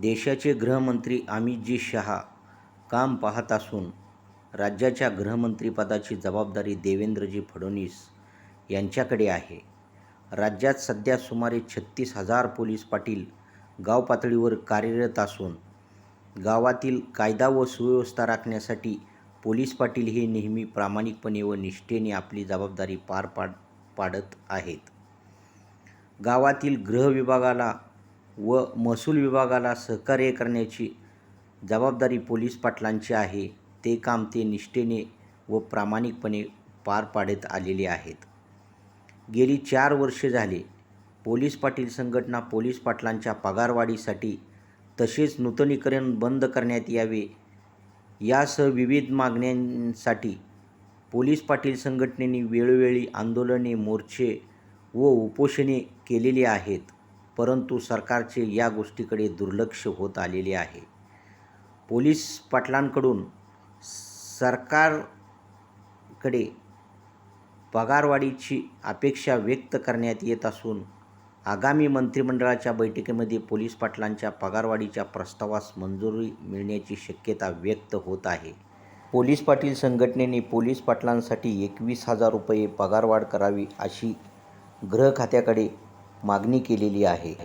देशाचे गृहमंत्री अमितजी शहा काम पाहत असून राज्याच्या गृहमंत्रीपदाची जबाबदारी देवेंद्रजी फडणवीस यांच्याकडे आहे. राज्यात सध्या सुमारे छत्तीस हजार पोलीस पाटील गावपातळीवर कार्यरत असून गावातील कायदा व सुव्यवस्था राखण्यासाठी पोलीस पाटील हे नेहमी प्रामाणिकपणे व निष्ठेने आपली जबाबदारी पार पाड पाडत आहेत. गावातील गृह विभागाला व महसूल विभागाला सहकार्य करण्याची जबाबदारी पोलीस पाटलांची आहे. ते काम ते निष्ठेने व प्रामाणिकपणे पार पाडत आलेले आहेत. गेली चार वर्षे झाले पोलीस पाटील संघटना पोलीस पाटलांच्या पगारवाढीसाठी तसेच नूतनीकरण बंद करण्यात यावे यासह विविध मागण्यांसाठी पोलीस पाटील संघटनेने वेळोवेळी आंदोलने, मोर्चे व उपोषणे केलेली आहेत. परंतु सरकारचे या गोष्टीकडे दुर्लक्ष होत आलेले आहे. पोलीस पाटलांकडून सरकारकडे पगारवाढीची अपेक्षा व्यक्त करण्यात येत असून आगामी मंत्रिमंडळाच्या बैठकीमध्ये पोलीस पाटलांच्या पगारवाढीच्या प्रस्तावास मंजुरी मिळण्याची शक्यता व्यक्त होत आहे. पोलीस पाटील संघटनेने पोलीस पाटलांसाठी एकवीस हजार रुपये पगारवाढ करावी अशी गृह खात्याकडे मागणी केलेली आहे.